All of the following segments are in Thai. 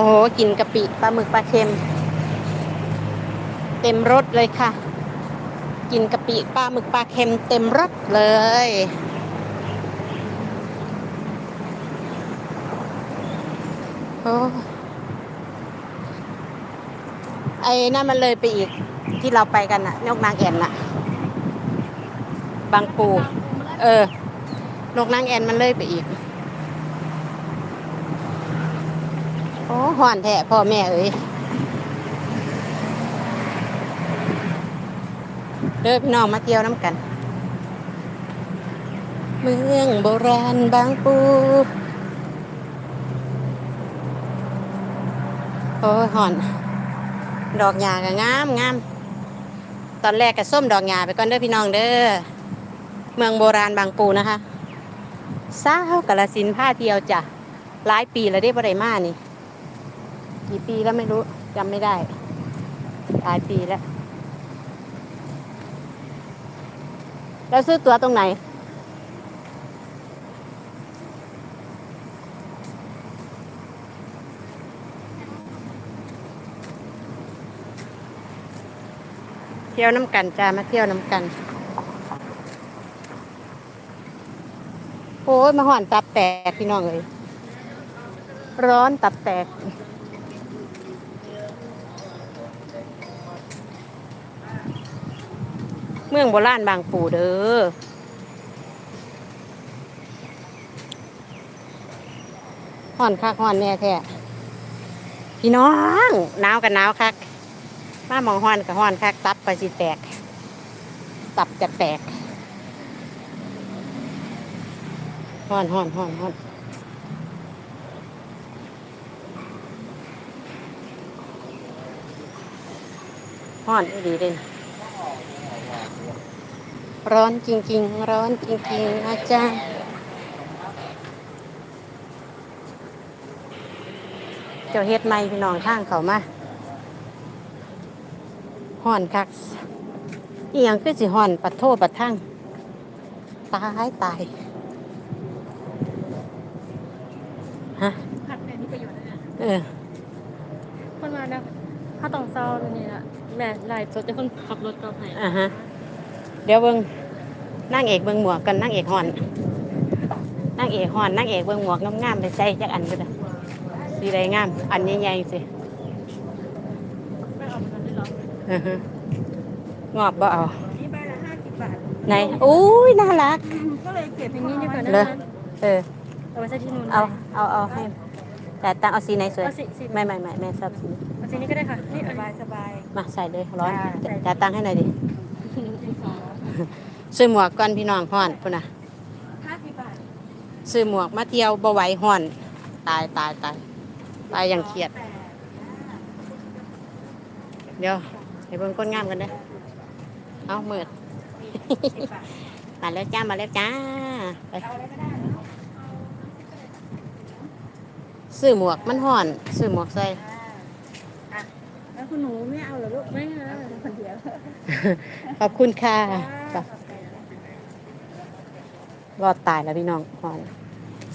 อ้โหกินกะปิปลาหมึกปลาเค็ม เต็มรถเลยค่ะ กินกะปิปลาหมึกปลาเค็มเต็มรถเลย โอ้ไอ้นั่นมันเลยไปอีกที่เราไปกันน่ะนกนางแอ่นน่ะ บางปู เออนกนางแอ่นมันเลยไปอีก โอ้ห่อนแท้พ่อแม่เอ้ยเด้อพี่น้องมาเที่ยวน้ำกัน เมืองโบราณบางปูโอ้ห่อน ดอกหญ้าก็งามงามตอนแรกก็ส้มดอกหญ้าไปก่อนเด้อพี่น้องเด้อเมืองโบราณบางปูนะคะสาวกาลสินผ้าเที่ยวจ้ะหลายปีแล้วได้บ่ได้มานี่ กี่ปีแล้วไม่รู้จำไม่ได้หลายปีแล้ว แล้วซื้อตั๋วตรงไหน เที่ยวน้ำกันจ้ามาเที่ยวน้ำกัน โอ้ยมาห่อนตับแตกพี่น้องเลยร้อนตับแตก เมืองโบราณบางปูเด้อห่อนคักห่อนแน่แท้พี่น้องหนาวกับหนาวคักมาหมองห่อนกับห่อนคักตับไปสิแตก ตับจะแตกห่อนห่อนห่อนห่อนห่อนอีดีเด่น ร้อนจริง ๆ ร้อนจริง ๆ นะจ๊ะเจ้าเฮ็ดไม่พี่น้องข้างเขามาห่อนคักอีหยังคือสิห่อนปัดโทษปัดทั้งตายตายฮะผัดแม่มีประโยชน์นะเนี่ยเออคนมานะถ้าต้องเศร้าแบบนี้ละแม่ไล่สดจะคนขับรถกลับให้อ่าฮะ เดี๋ยวเบิ่ง นั่งเอกเบิ่งหมวกกันนั่งเอกห่อนนั่งเอกห่อนนั่งเอกเบิ่งหมวกงามๆไปใส่จักอันก็ได้สีใดงาม อันใหญ่ๆสิไม่เอามันได้หรอกอือฮึงอบบ่เอานี่ใบละห้าสิบบาทไหนอุ้ยน่ารัก ก็เลยเก็บอย่างนี้ดีกว่านะเลยเออเอาไว้ใช้ที่นู่นเอาเอาเอาให้แต่ตังเอาสีไหนสวยเอาสีสีไม่ไม่ไม่แม่ชอบสีเอาสีนี้ก็ได้ค่ะนี่สบายสบายมาใส่เลยร้อนจ้าใส่จ่ายตังค์ให้หน่อยดิ ซื้อหมวกก่อนพี่น้องห่อนพุ่นน่ะห้าสิบบาทซื้อหมวกมาเที่ยวบ่ไหวห่อน ตายตายตายตายอย่างเครียด เดี๋ยวให้เบิ่งก้นงามกันเด้อเอาเมิดมาแล้วจ้ามาแล้วจ้าไปซื้อหมวกมันห่อนซื้อหมวกใส่แล้วคุณหนูไม่เอาเหรอลูกไม่เอาคนเดียวขอบคุณค่ะจ้ะ รอดตายแล้วพี่น้องห่อน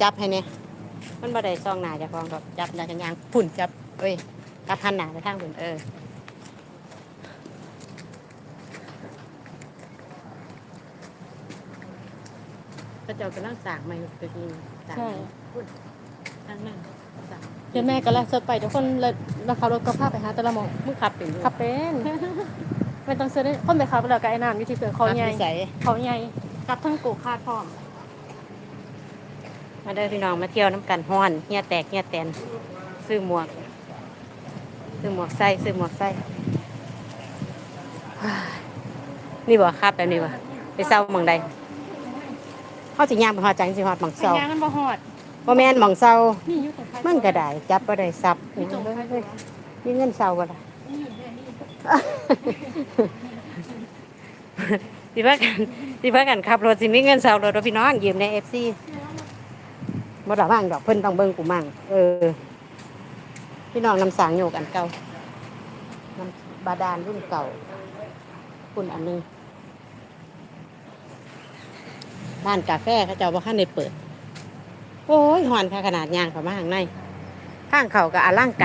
จับให้เนี่ยมันบ่ได้ซองหนาจะฟองดอกจับได้กันยางพุ่นจับเอ้ยกลับพันหนาไปทางพุ่นเออก็เจ้ากำลังสร้างใหม่ตัวนี้สร้างใช่ทางนั้นสร้างเดี๋ยวแม่ก็ไล่สดไปเดี๋ยวคนเลยมาขับรถก็พาไปหาแต่ละหมองมึงขับเป็นอยู่ขับเป็นไม่ต้องเสื้อได้คนไปขับแล้วกับไอ้น้ำอยู่ที่เสือเขาใหญ่ขับนิสัย เขาใหญ่กับทั้งกูคาดพร้อม มาเด้อพี่น้องมาเที่ยวน้ำกันฮ้อนเฮียแตกเฮียแตนซื้อหมวก ซื้อหมวกใส่ซื้อหมวกใส่นี่บ่ครับแบบนี้บ่ไปเศร้าหมองใดเขาสิย่างไปหอดจังสิหอดหมองไปเศร้าย่างกันบ่ฮอดบ่แม่นหมองเศร้านี่อยู่ตรงท้ายมันก็ได้จับบ่ได้ซับนี่นี่ตรงเด้อท้ายเฮ้ยมีเงินเศร้าบ่ล่ะสิพากันสิพากันขับรถสิมีเงินเศร้ารถบ่พี่น้องยืมใน FC บ่ได้ว่างดอกเพิ่นต้องเบิ่งกูมั่งเออ พี่น้องน้ำสางโยกอันเก่าน้ำบาดาลรุ่นเก่าคุณอันหนึงบ้านกาแฟเขาเจ้าบ่คันได้เปิด โอ้ยหอนค่ะขนาดยางเข้ามาข้างในข้างเขาก็อลังกา